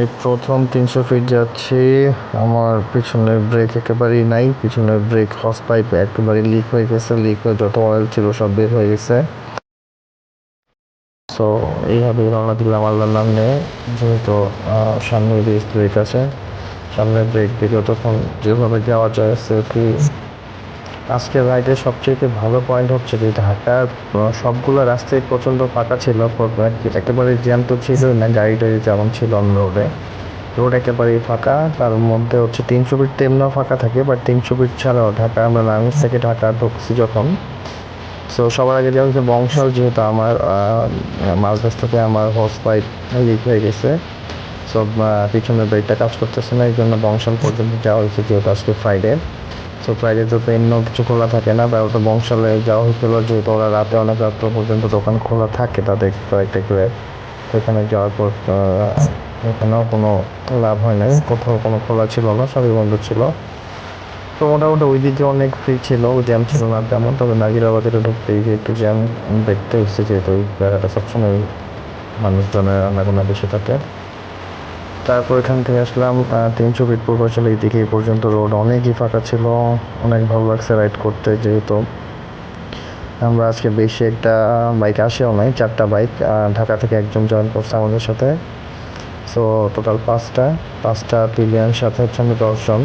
এই প্রথম তিনশো ফিট যাচ্ছি। আমার পিছনের ব্রেক একেবারেই নাই। পিছনের ব্রেক হস পাইপ একেবারে লিক হয়ে গেছে। লিক হয়ে যত অয়েল ছিল সব বের হয়ে গেছে। সো এইভাবে রওনা দিলাম আল্লাহর নাম। নিয়ে যেহেতু সামনে ব্রেক আছে। সামনে ব্রেক দিয়ে যতক্ষণ যেভাবে যাওয়া যায় সেফলি আজকে রাইডের সবচেয়ে ভালো পয়েন্ট হচ্ছে যে আহ, সবগুলো রাস্তায় প্রচণ্ড ফাঁকা ছিল প- একেবারে জ্যাম তো ছিল না গাড়ি টাড়ি যেমন ছিল অন রোডে রোড একেবারেই ফাঁকা তার মধ্যে হচ্ছে তিনশো ফিট তেমনও ফাঁকা থাকে বাট তিনশো ফিট ছাড়াও ঢাকা আমরা নামিজ থেকে ঢাকা ঢুকছি যখন। সো সবার আগে যেমন বংশাল যেহেতু আমার মালদাস থেকে আমার হোস পাইপ লিক হয়ে গেছে। সব পিছনের ব্রেকটা কাজ করতেছে না এই জন্য বংশাল পর্যন্ত যাওয়া হয়েছে যেহেতু আজকে ফ্রাইডে সো ফ্রাইডে তো অন্য কিছু খোলা থাকে না, বা ওটা বংশালে যাওয়া হয়েছিল, যেহেতু ওরা রাতে অনেক রাত্র পর্যন্ত দোকান খোলা থাকে তাদের কয়েকটা করে, সেখানে যাওয়ার পর এখানেও কোনো লাভ হয় নাই, কোথাও কোনো খোলা ছিল না, সবই বন্ধ ছিল। তো মোটামুটি ওই দিকে অনেক ফ্রি ছিল জ্যাম ছিল না তেমন, তবে নাজিরাবাদের ঢুকতে গিয়ে একটু জ্যাম দেখতে হচ্ছে যেহেতু ওই জায়গাটা সবসময় মানুষজনের আনাগোনা বেশি থাকে। তারপর এখান থেকে আসলাম তিনশো ফিট পূর্বাচল এই দিকে এই পর্যন্ত রোড অনেকই ফাঁকা ছিল, অনেক ভালো লাগছে রাইড করতে যেহেতু। আমরা আজকে বেশি একটা বাইক আসেও নাই, চারটা বাইক ঢাকা থেকে একজন জয়েন করছে আমাদের সাথে। সো টোটাল পাঁচটা পাঁচটা পিলিয়ান সাথে হচ্ছে আমি দশজন।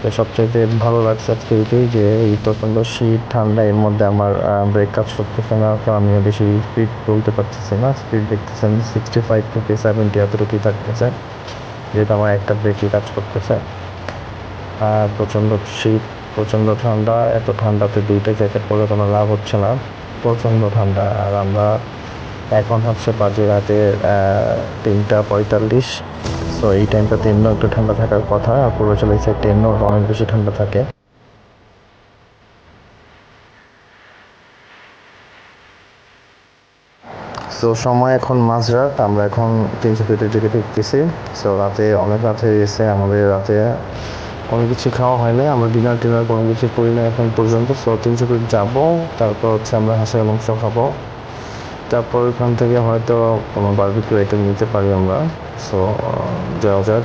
তো সবচাইতে ভালো লাগছে আজকে এটাই যে এই প্রচণ্ড শীত, ঠান্ডা, এর মধ্যে আমার ব্রেক কাজ করতেছে না, তো আমি বেশি স্পিড বলতে পারতেছি না। স্পিড দেখতেছেন সিক্সটি ফাইভ থেকে সেভেন্টি এতটুকুই থাকতেছে, যেহেতু আমার একটা ব্রেকই কাজ করতেছে। আর প্রচণ্ড শীত, প্রচণ্ড ঠান্ডা, এত ঠান্ডাতে দুইটা জ্যাকেট পরে কোনো লাভ হচ্ছে না। প্রচণ্ড ঠান্ডা, আর আমরা এখন হচ্ছে বাজে রাতে তিনটা পঁয়তাল্লিশ। সো এই টাইমটাতে এমনিও একটু ঠান্ডা থাকার কথা। আর পূর্বাচল এই সাইডটা এমনিও অনেক বেশি ঠান্ডা থাকে। সো সময় এখন মাঝরাত। আমরা এখন তিনশো ফিটের দিকে ঢুকতেছি সো রাতে অনেক রাত হয়ে গেছে। আমাদের রাতে কোনো কিছু খাওয়া হয়নি আমরা ডিনার টিনার কোনো কিছু করি না এখন পর্যন্ত। সো তিনশো ফিট যাব। তারপর হচ্ছে আমরা হাঁসের মাংস খাব। তারপর ওখান থেকে হয়তো কোনো বারবিকিউ আইটেম নিতে পারি আমরা। সো যাওয়া যাক।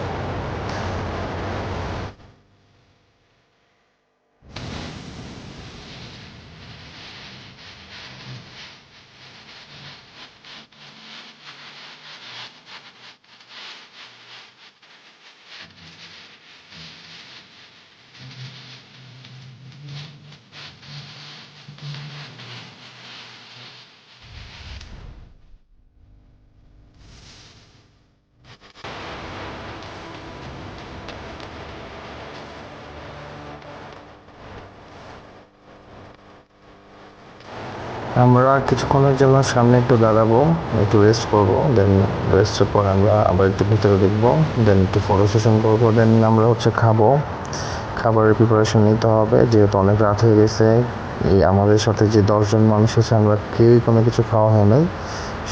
আমরা কিছুক্ষণের জন্য সামনে একটু দাঁড়াবো, একটু রেস্ট করব দেন রেস্টের পর আমরা আবার একটু ভিতরে দেখব দেন একটু ফটো সেশন করব দেন আমরা হচ্ছে খাব। খাবারের প্রিপারেশন নিতে হবে, যেহেতু অনেক রাত হয়ে গেছে। এই আমাদের সাথে যে দশজন মানুষ আছে, আমরা কেউই কোনো কিছু খাওয়া হয় নাই।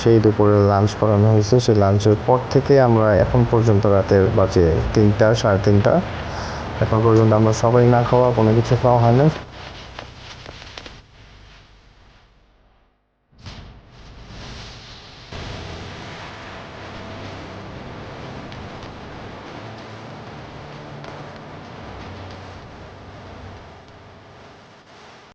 সেই দুপুরে লাঞ্চ করানো হয়েছে। সেই লাঞ্চের পর থেকে আমরা এখন পর্যন্ত রাতের বাজে তিনটা, সাড়ে তিনটা। এখন পর্যন্ত আমরা সবাই না খাওয়া, কোনো কিছু খাওয়া হয় না